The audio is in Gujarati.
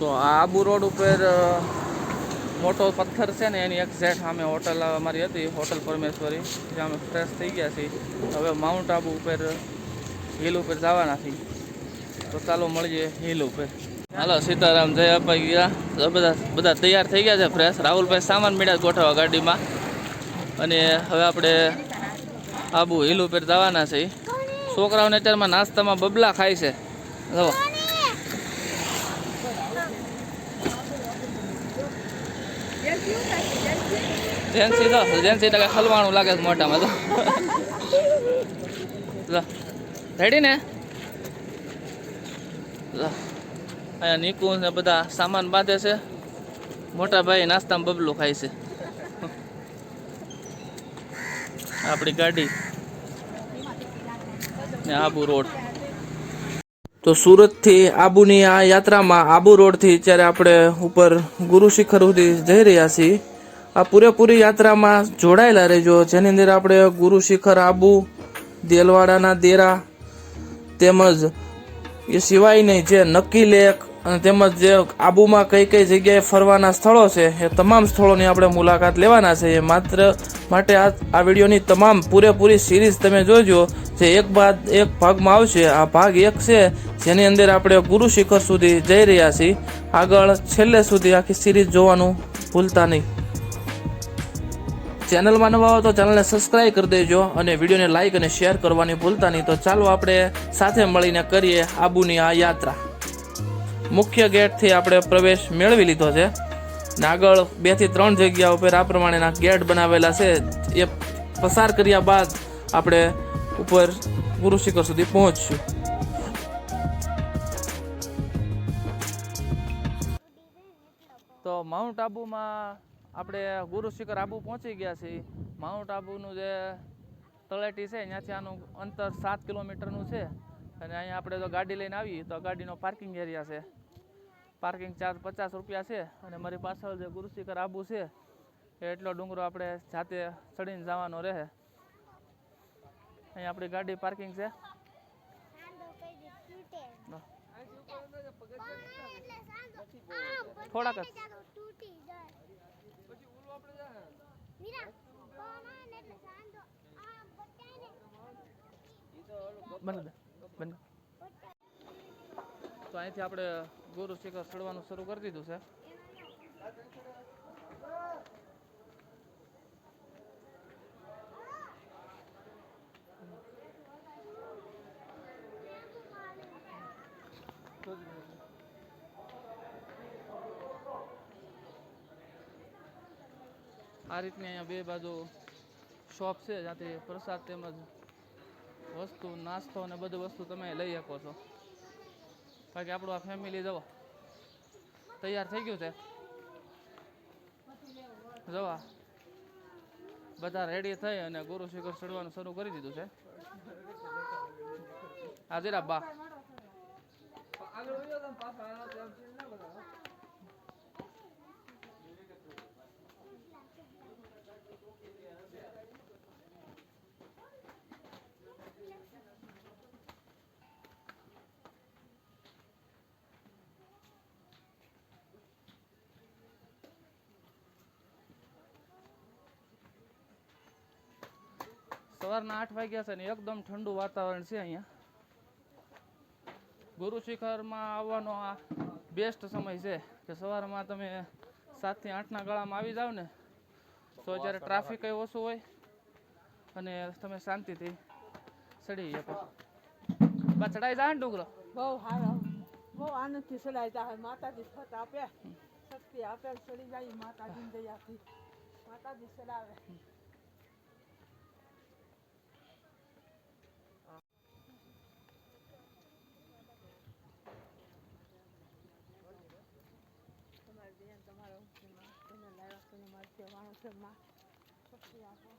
તો આબુ રોડ ઉપર મોટો પથ્થર છે ને, એની એક્ઝેક્ટ સામે હોટલ અમારી હતી હોટલ પરમેશ્વરી, જ્યાં અમે ફ્રેશ થઈ ગયા છીએ. હવે માઉન્ટ આબુ ઉપર હિલ ઉપર જવાના છીએ. તો ચાલો મળીએ હિલ ઉપર. હાલો, સીતારામ, જય અપાઈ ગયા. બધા બધા તૈયાર થઈ ગયા છે ફ્રેશ રાહુલભાઈ સામાન મેળ્યા ગોઠવવા ગાડીમાં. અને હવે આપણે આબુ હિલ ઉપર જવાના છીએ. છોકરાઓને અત્યારમાં નાસ્તામાં બબલા ખાય છે. જો જેન્સી તો જેન્સી તો કઈ હલવાણું લાગે છે મોટામાં તો. રેડી ને? અહીંયા નીકુ ને બધા સામાન બાંધે છે. મોટા ભાઈ નાસ્તામાં બબલું ખાય છે. આપણી ગાડી. ને આબુ રોડ. તો સુરતથી આબુની આ યાત્રામાં આબુ રોડથી જ્યારે આપણે ઉપર ગુરુ શિખર સુધી જઈ રહ્યા છીએ, આ પૂરેપૂરી યાત્રામાં જોડાયેલા રહેજો. જેની અંદર આપણે ગુરુ શિખર, આબુ, દેલવાડાના દેરા તેમજ એ સિવાય નહીં જે નક્કી લેક અને તેમજ જે આબુમાં કઈ કઈ જગ્યાએ ફરવાના સ્થળો છે, એ તમામ સ્થળોની આપણે મુલાકાત લેવાના છે. એ માત્ર માટે આ આ વિડીયોની તમામ પૂરેપૂરી સિરીઝ તમે જોજો. જે એક બાદ એક ભાગમાં આવશે. આ ભાગ એક છે, જેની અંદર આપણે ગુરુ શિખર સુધી જઈ રહ્યા છીએ. આગળ છેલ્લે સુધી આખી સિરીઝ જોવાનું ભૂલતા નહીં. ચેનલમાં નવા હો તો ચેનલને સબસ્ક્રાઇબ કરી દેજો અને વિડીયોને લાઈક અને શેર કરવાની ભૂલતા નહીં. તો ચાલો આપણે સાથે મળીને કરીએ આબુની આ યાત્રા. મુખ્ય ગેટથી આપણે પ્રવેશ મેળવી લીધો છે. ને આગળ બેથી ત્રણ જગ્યા ઉપર આ પ્રમાણેના ગેટ બનાવેલા છે. એ પસાર કર્યા બાદ આપણે ઉપર ગુરુ શિખર સુધી પહોંચશું તો માઉન્ટ આબુમાં આપણે ગુરુ શિખર આબુ પહોંચી ગયા છીએ. માઉન્ટ આબુનું જે તળેટી છે, ત્યાંથી આનું અંતર સાત કિલોમીટરનું છે. અને અહીંયા આપણે જો ગાડી લઈને આવીએ, તો ગાડીનો પાર્કિંગ એરિયા છે. પાર્કિંગ ચાર્જ પચાસ રૂપિયા છે અને મારી પાછળ જે ગુરુ શિખર આબુ છે એટલો ડુંગરો આપણે જાતે ચડીને જવાનો રહે. અહીંયા આપણી ગાડી પાર્કિંગ છે. થોડાક જ. તો અહીંથી આપણે ગુરુ શિખર ચડવાનું શરૂ કરી દીધું છે. આ રીતની અહીંયા બે બાજુ શોપ છે, જ્યાંથી પ્રસાદ તેમજ વસ્તુ, નાસ્તો અને બધી વસ્તુ તમે લઈ શકો છો. બાકી આપણું આ ફેમિલી જવા તૈયાર થઈ ગયું છે. જવા બધા રેડી થઈ અને ગુરુ શિખર ચડવાનું શરૂ કરી દીધું છે. હાજરા બા. સવારના આઠ વાગ્યા છે ને એકદમ ઠંડુ વાતાવરણ છે અહીંયા. ગુરુ શિખરમાં આવવાનો આ બેસ્ટ સમય છે કે સવારમાં તમે સાતથી આઠના ગાળામાં આવી જાઓ ને તો જ્યારે ટ્રાફિક ઓછું હોય અને તમે શાંતિથી ચડી શકો. બા ચડાઈ જાય ને ડુંગરો. બહુ સારો બહુ આનંદથી ચડાઈ જાય માતાજી ફત આપે. શક્તિ આપે ચડી જાય. માતાજી દયાથી. માતાજી ચડાવે. તમારી બેન તમારા તમે લાવ્યા તમે મારી સેવાનું છે માં શક્તિ આપો